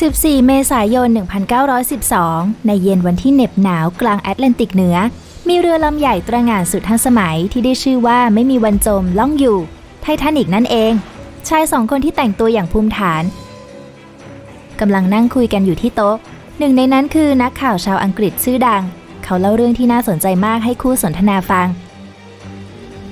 14 เมษายน 1912 ในเย็นวันที่เหน็บหนาวกลางแอตแลนติกเหนือ มีเรือลำใหญ่ตระหง่านสุดทันสมัยที่ได้ชื่อว่าไม่มีวันจมล่องอยู่ไททานิกนั่นเอง ชายสองคนที่แต่งตัวอย่างภูมิฐานกำลังนั่งคุยกันอยู่ที่โต๊ะ หนึ่งในนั้นคือนักข่าวชาวอังกฤษชื่อดัง เขาเล่าเรื่องที่น่าสนใจมากให้คู่สนทนาฟัง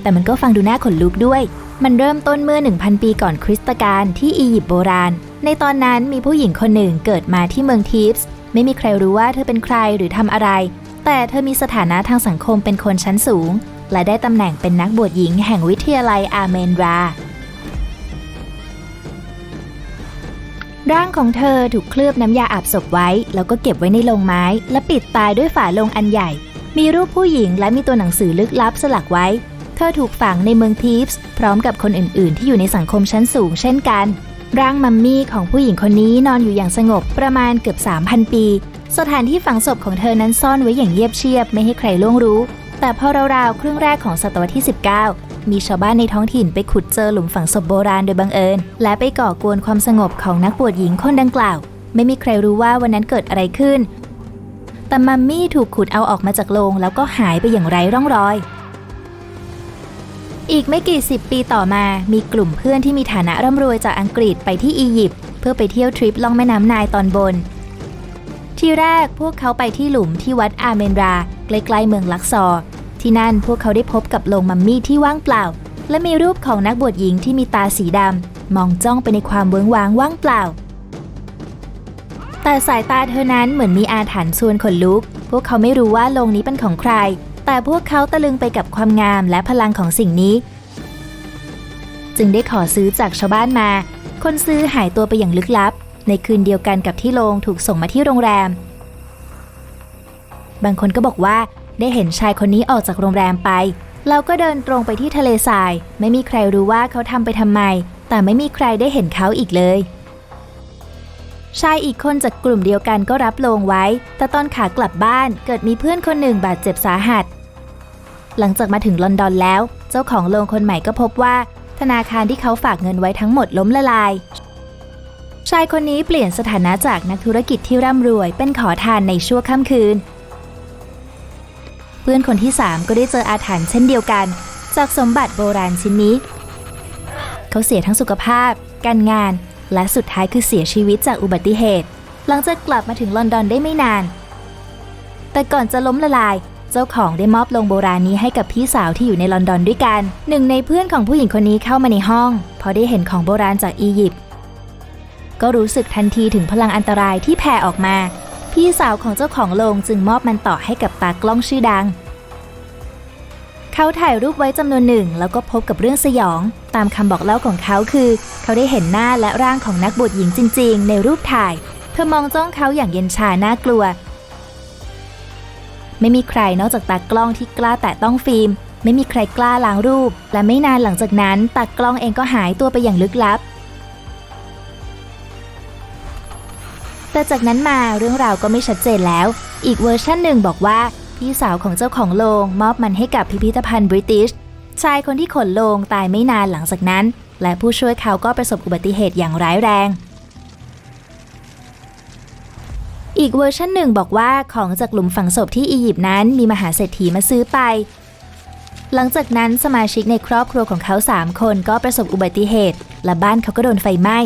แต่มันก็ฟังดูน่าขนลุกด้วย มันเริ่มต้นเมื่อ 1,000 ปีก่อนคริสตกาลที่อียิปต์โบราณ ในตอนนั้นมีผู้หญิงคนหนึ่งเกิดมาที่เมืองทิฟส์ไม่มีใครรู้ว่าเธอเป็นใครหรือทำอะไร แต่เธอมีสถานะทางสังคมเป็นคนชั้นสูง และได้ตำแหน่งเป็นนักบวชหญิงแห่งวิทยาลัยอาเมนราร่างของเธอถูกเคลือบน้ำยาอาบศพไว้ แล้วก็เก็บไว้ในโลงไม้ และปิดตายด้วยฝาโลงอันใหญ่ มีรูปผู้หญิงและมีตัวหนังสือลึกลับสลักไว้ เธอถูกฝังในเมืองทีฟส์พร้อมกับคนอื่น ๆ ที่อยู่ในสังคมชั้นสูงเช่นกัน ร่างมัมมี่ของผู้หญิงคนนี้นอนอยู่อย่างสงบประมาณเกือบ 3,000 ปี สถานที่ฝังศพของเธอนั้นซ่อนไว้อย่างเยียบเชียบไม่ให้ใครล่วงรู้ แต่พอราวๆครึ่งแรกของศตวรรษที่ 19 มีชาวบ้านในท้องถิ่นไปขุดเจอหลุมฝังศพโบราณโดยบังเอิญ และไปก่อกวนความสงบของนักบวชหญิงคนดังกล่าว ไม่มีใครรู้ว่าวันนั้นเกิดอะไรขึ้น แต่มัมมี่ถูกขุดเอาออกมาจากโลงแล้วก็หายไปอย่างไร้ร่องรอย อีกไม่กี่สิบปีต่อมา มีกลุ่มเพื่อนที่มีฐานะร่ำรวยจากอังกฤษไปที่อียิปต์เพื่อไปเที่ยวทริปล่องแม่น้ำนายตอนบน ที่แรกพวกเขาไปที่หลุมที่วัดอาเมนรา ใกล้ๆเมืองลักซอร์ที่นั่นพวกเขาได้พบกับโลงมัมมี่ที่ว่างเปล่า และมีรูปของนักบวชหญิงที่มีตาสีดำมองจ้องไปในความเวิ้งว้างว่างเปล่า แต่สายตาเธอนั้นเหมือนมีอาถรรพ์ชวนขนลุก พวกเขาไม่รู้ว่าโลงนี้เป็นของใคร แต่พวกเขาตะลึงไปกับความงามและพลังของสิ่งนี้ จึงได้ขอซื้อจากชาวบ้านมา คนซื้อหายตัวไปอย่างลึกลับ ในคืนเดียวกันกับที่โลงถูกส่งมาที่โรงแรม บางคนก็บอกว่าได้เห็นชายคนนี้ออกจากโรงแรมไป เราก็เดินตรงไปที่ทะเลทราย ไม่มีใครรู้ว่าเขาทำไปทำไม แต่ไม่มีใครได้เห็นเขาอีกเลยชายอีกคนจากกลุ่มเดียวกันก็รับโลงไว้ แต่ตอนขากลับบ้านเกิดมีเพื่อนคนหนึ่งบาดเจ็บสาหัส หลังจากมาถึงลอนดอนแล้ว เจ้าของโลงคนใหม่ก็พบว่า ธนาคารที่เขาฝากเงินไว้ทั้งหมดล้มละลาย ชายคนนี้เปลี่ยนสถานะจากนักธุรกิจที่ร่ำรวยเป็นขอทานในชั่วค่ำคืน เพื่อนคนที่ 3 ก็ได้เจออาถรรพ์เช่นเดียวกัน จากสมบัติโบราณชิ้นนี้ เขาเสียทั้งสุขภาพ การงาน และสุดท้ายคือเสียชีวิตจากอุบัติเหตุ หลังจากกลับมาถึงลอนดอนได้ไม่นาน แต่ก่อนจะล้มละลาย เจ้าของได้มอบลงโบราณนี้ให้กับพี่สาวที่อยู่ในลอนดอนด้วยกัน หนึ่งในเพื่อนของผู้หญิงคนนี้เข้ามาในห้อง พอได้เห็นของโบราณจากอียิปต์ก็รู้สึกทันทีถึงพลังอันตรายที่แผ่ออกมา พี่สาวของเจ้าของโลงจึงมอบมันต่อให้กับตากล้องชื่อดัง เขาถ่ายรูปไว้จำนวนหนึ่ง แล้วก็พบกับเรื่องสยอง ตามคำบอกเล่าของเขาคือ เขาได้เห็นหน้าและร่างของนักบวชหญิงจริง ๆ ในรูปถ่าย เธอมองจ้องเขาอย่างเย็นชาน่ากลัว ไม่มีใครนอกจากตากล้องที่กล้าแตะต้องฟิล์ม ไม่มีใครกล้าล้างรูป และไม่นานหลังจากนั้นตากล้องเองก็หายตัวไปอย่างลึกลับ แต่จากนั้นมาเรื่องราวก็ไม่ชัดเจนแล้ว อีกเวอร์ชันหนึ่งบอกว่าพี่สาวของเจ้าของโลงมอบมันให้กับพิพิธภัณฑ์บริติชชายคนที่ขนโลงตายไม่นานหลังจากนั้น และผู้ช่วยเขาก็ประสบอุบัติเหตุอย่างร้ายแรง อีกเวอร์ชันหนึ่งบอกว่าของจากหลุมฝังศพที่อียิปต์นั้นมีมหาเศรษฐีมาซื้อไป หลังจากนั้นสมาชิกในครอบครัวของเขา 3 คนก็ประสบอุบัติเหตุ และบ้านเขาก็โดนไฟไหม้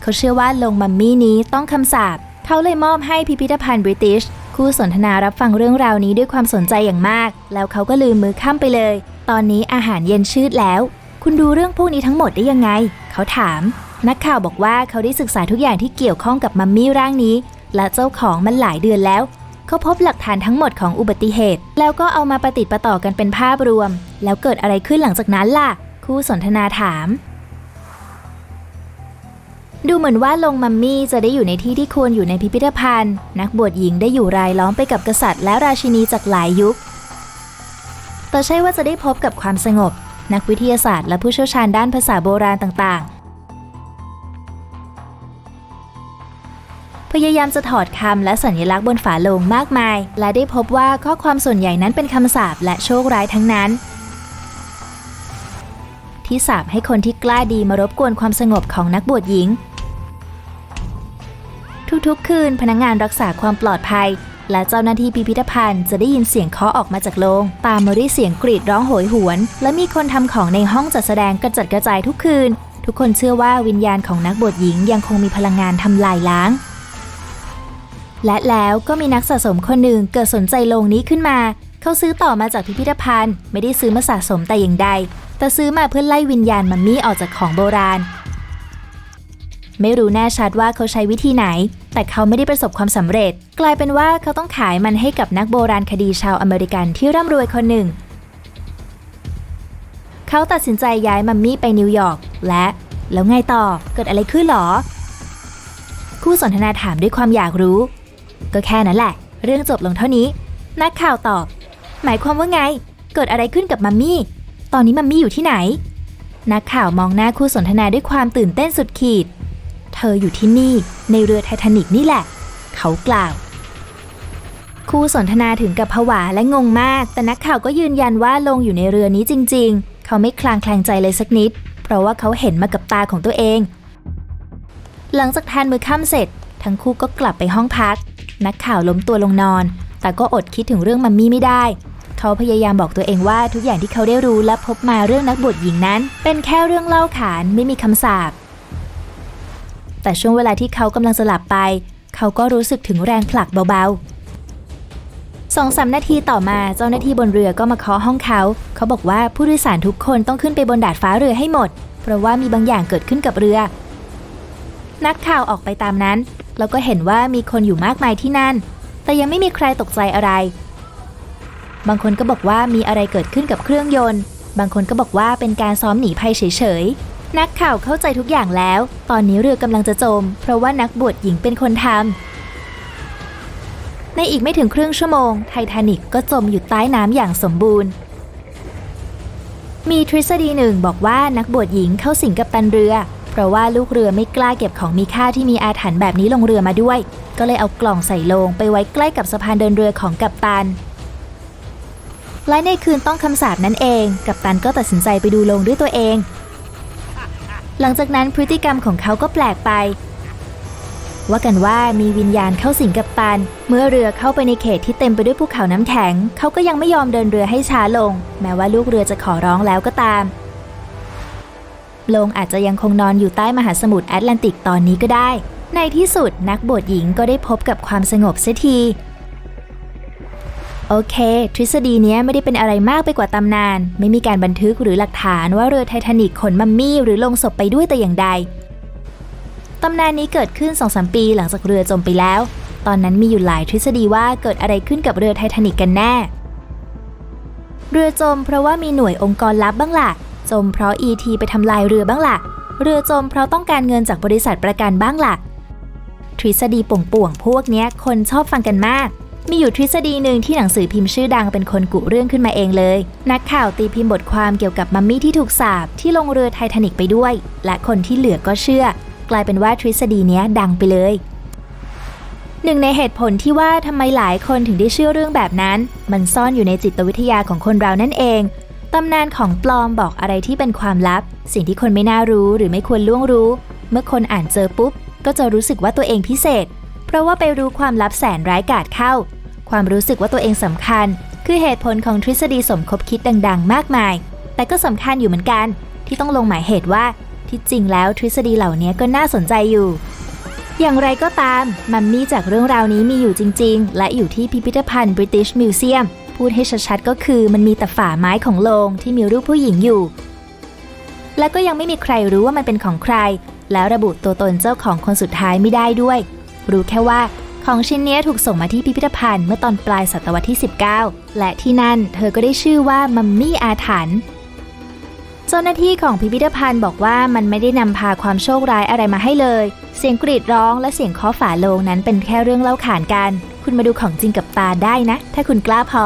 เขาเชื่อว่าลงมัมมี่นี้ต้องคำสาปเขาเลยมอบให้พิพิธภัณฑ์บริติชคู่สนทนารับฟังเรื่องราวนี้ด้วยความสนใจอย่างมาก แล้วเขาก็ลืมมือข้ามไปเลย ตอนนี้อาหารเย็นชืดแล้ว คุณดูเรื่องพวกนี้ทั้งหมดได้ยังไง เขาถาม นักข่าวบอกว่าเขาได้ศึกษาทุกอย่างที่เกี่ยวข้องกับมัมมี่ร่างนี้ และเจ้าของมันหลายเดือนแล้ว เขาพบหลักฐานทั้งหมดของอุบัติเหตุ แล้วก็เอามาประติดประต่อกันเป็นภาพรวม แล้วเกิดอะไรขึ้นหลังจากนั้นล่ะ คู่สนทนาถาม ดูเหมือนว่าลงมัมมี่จะได้อยู่ในที่ที่ควรอยู่ในพิพิธภัณฑ์ นักบวชหญิงได้อยู่รายล้อมไปกับกษัตริย์ และราชินีจากหลายยุค แต่ใช่ว่าจะได้พบกับความสงบ นักวิทยาศาสตร์และผู้เชี่ยวชาญด้านภาษาโบราณต่าง พยายามจะถอดคำและสัญลักษณ์บนฝาโลงมากมาย และได้พบว่าข้อความส่วนใหญ่นั้นเป็นคำสาปและโชคร้ายทั้งนั้น ที่สาปให้คนที่กล้าดีมารบกวนความสงบของนักบวชหญิง ทุกๆ คืนพนักงงานรักษาความปลอดภัย และเจ้าหน้าที่พิพิธภัณฑ์จะได้ยินเสียงเคาะออกมาจากโรงตามมาด้วยเสียงกรีดร้องโหยหวน และมีคนทำของในห้องจัดแสดงกระจัดกระจายทุกคืน ทุกคนเชื่อว่าวิญญาณของนักบวชหญิงยังคงมีพลังงานทำลายล้าง และแล้วก็มีนักสะสมคนหนึ่งเกิดสนใจโรงนี้ขึ้นมา เขาซื้อต่อมาจากพิพิธภัณฑ์ ไม่ได้ซื้อมาสะสมแต่อย่างใด แต่ซื้อมาเพื่อไล่วิญญาณมัมมี่ออกจากของโบราณ ไม่รู้แน่ชัดว่าเขาใช้วิธีไหน แต่เขาไม่ได้ประสบความสำเร็จ กลายเป็นว่าเขาต้องขายมันให้กับนักโบราณคดีชาวอเมริกันที่ร่ำรวยคนหนึ่ง เขาตัดสินใจย้ายมัมมี่ไปนิวยอร์กและแล้วไงต่อเกิดอะไรขึ้นหรอ คู่สนทนาถามด้วยความอยากรู้ ก็แค่นั้นแหละ เรื่องจบลงเท่านี้ นักข่าวตอบ หมายความว่าไง เกิดอะไรขึ้นกับมัมมี่ ตอนนี้มัมมี่อยู่ที่ไหน นักข่าวมองหน้าคู่สนทนาด้วยความตื่นเต้นสุดขีด เธออยู่ที่นี่ในเรือไททานิกนี่แหละ เขากล่าว คู่สนทนาถึงกับผวาและงงมาก แต่นักข่าวก็ยืนยันว่าลงอยู่ในเรือนี้จริง ๆ เขาไม่คลางแคลงใจเลยสักนิด เพราะว่าเขาเห็นมากับตาของตัวเอง หลังจากทานมื้อค่ำเสร็จ ทั้งคู่ก็กลับไปห้องพัก นักข่าวล้มตัวลงนอน แต่ก็อดคิดถึงเรื่องมัมมี่ไม่ได้ เขาพยายามบอกตัวเองว่าทุกอย่างที่เขาได้รู้และพบมาเรื่องนักบวชหญิงนั้น เป็นแค่เรื่องเล่าขานไม่มีคำสาปแต่ช่วงเวลาที่เขากำลังจะหลับไป เขาก็รู้สึกถึงแรงผลักเบาๆสองสามนาทีต่อมาเจ้าหน้าที่บนเรือก็มาเคาะห้องเขา เขาบอกว่าผู้โดยสารทุกคนต้องขึ้นไปบนดาดฟ้าเรือให้หมด เพราะว่ามีบางอย่างเกิดขึ้นกับเรือ นักข่าวออกไปตามนั้น แล้วก็เห็นว่ามีคนอยู่มากมายที่นั่น แต่ยังไม่มีใครตกใจอะไร บางคนก็บอกว่ามีอะไรเกิดขึ้นกับเครื่องยนต์ บางคนก็บอกว่าเป็นการซ้อมหนีภัยเฉยๆ นักข่าวเข้าใจทุกอย่างแล้ว ตอนนี้เรือกำลังจะจม เพราะว่านักบวชหญิงเป็นคนทำในอีกไม่ถึงครึ่งชั่วโมง ไททานิกก็จมอยู่ใต้น้ำอย่างสมบูรณ์มีทฤษฎีหนึ่งบอกว่านักบวชหญิงเข้าสิงกับตันเรือ เพราะว่าลูกเรือไม่กล้าเก็บของมีค่าที่มีอาถรรพ์แบบนี้ลงเรือมาด้วย ก็เลยเอากล่องใส่ลงไปไว้ใกล้กับสะพานเดินเรือของกัปตัน และในคืนต้องคำสาปนั้นเอง กัปตันก็ตัดสินใจไปดูลงด้วยตัวเอง หลังจากนั้นพฤติกรรมของเขาก็แปลกไป ว่ากันว่ามีวิญญาณเข้าสิงกัปตัน เมื่อเรือเข้าไปในเขตที่เต็มไปด้วยภูเขาน้ำแข็ง เขาก็ยังไม่ยอมเดินเรือให้ช้าลง แม้ว่าลูกเรือจะขอร้องแล้วก็ตาม ลงอาจจะยังคงนอนอยู่ใต้มหาสมุทรแอตแลนติกตอนนี้ก็ได้ ในที่สุดนักบวชหญิงก็ได้พบกับความสงบเสียที โอเค ทฤษฎีนี้ไม่ได้เป็นอะไรมากไปกว่าตำนาน ไม่มีการบันทึกหรือหลักฐานว่าเรือไททานิกขนมัมมี่หรือลงศพไปด้วยแต่อย่างใดตำนานนี้เกิดขึ้น 2-3 ปีหลังจากเรือจมไปแล้ว ตอนนั้นมีอยู่หลายทฤษฎีว่าเกิดอะไรขึ้นกับเรือไททานิกกันแน่ เรือจมเพราะว่ามีหน่วยองค์กรลับบ้างล่ะ จมเพราะ ET ไปทำลายเรือบ้างล่ะ เรือจมเพราะต้องการเงินจากบริษัทประกันบ้างล่ะ ทฤษฎีป่วงๆพวกเนี้ยคนชอบฟังกันมาก มีอยู่ทฤษฎีหนึ่งที่หนังสือพิมพ์ชื่อดังเป็นคนกุเรื่องขึ้นมาเองเลย นักข่าวตีพิมพ์บทความเกี่ยวกับมัมมี่ที่ถูกสาปที่ลงเรือไททานิกไปด้วย และคนที่เหลือก็เชื่อ กลายเป็นว่าทฤษฎีเนี้ยดังไปเลยหนึ่งในเหตุผลที่ว่าทำไมหลายคนถึงได้เชื่อเรื่องแบบนั้น มันซ่อนอยู่ในจิตวิทยาของคนเรานั่นเอง ตำนานของปลอมบอกอะไรที่เป็นความลับ สิ่งที่คนไม่น่ารู้หรือไม่ควรล่วงรู้ เมื่อคนอ่านเจอปุ๊บ ก็จะรู้สึกว่าตัวเองพิเศษ เพราะว่าไปรู้ความลับแสนร้ายกาจเข้า ความรู้สึกว่าตัวเองสำคัญ คือเหตุผลของทฤษฎีสมคบคิดดัง ๆ มากมาย แต่ก็สำคัญอยู่เหมือนกัน ที่ต้องลงหมายเหตุว่าที่จริงแล้วทฤษฎีเหล่านี้ก็น่าสนใจอยู่ อย่างไรก็ตาม มัมมี่จากเรื่องราวนี้มีอยู่จริง ๆ และอยู่ที่พิพิธภัณฑ์ British Museum พูดให้ชัดๆก็คือมันมีแต่ฝาไม้ของโลงที่มีรูปผู้หญิงอยู่ และก็ยังไม่มีใครรู้ว่ามันเป็นของใคร แล้วระบุตัวตนเจ้าของคนสุดท้ายไม่ได้ด้วย รู้แค่ว่าของชิ้นนี้ถูกส่งมาที่พิพิธภัณฑ์เมื่อตอนปลายศตวรรษที่ 19 และที่นั่นเธอก็ได้ชื่อว่ามัมมี่อาถรรพ์เจ้าหน้าที่ของพิพิธภัณฑ์บอกว่ามันไม่ได้นำพาความโชคร้ายอะไรมาให้เลย เสียงกรีดร้องและเสียงเคาะฝาโลงนั้นเป็นแค่เรื่องเล่าขานกัน คุณมาดูของจริงกับตาได้นะ ถ้าคุณกล้าพอ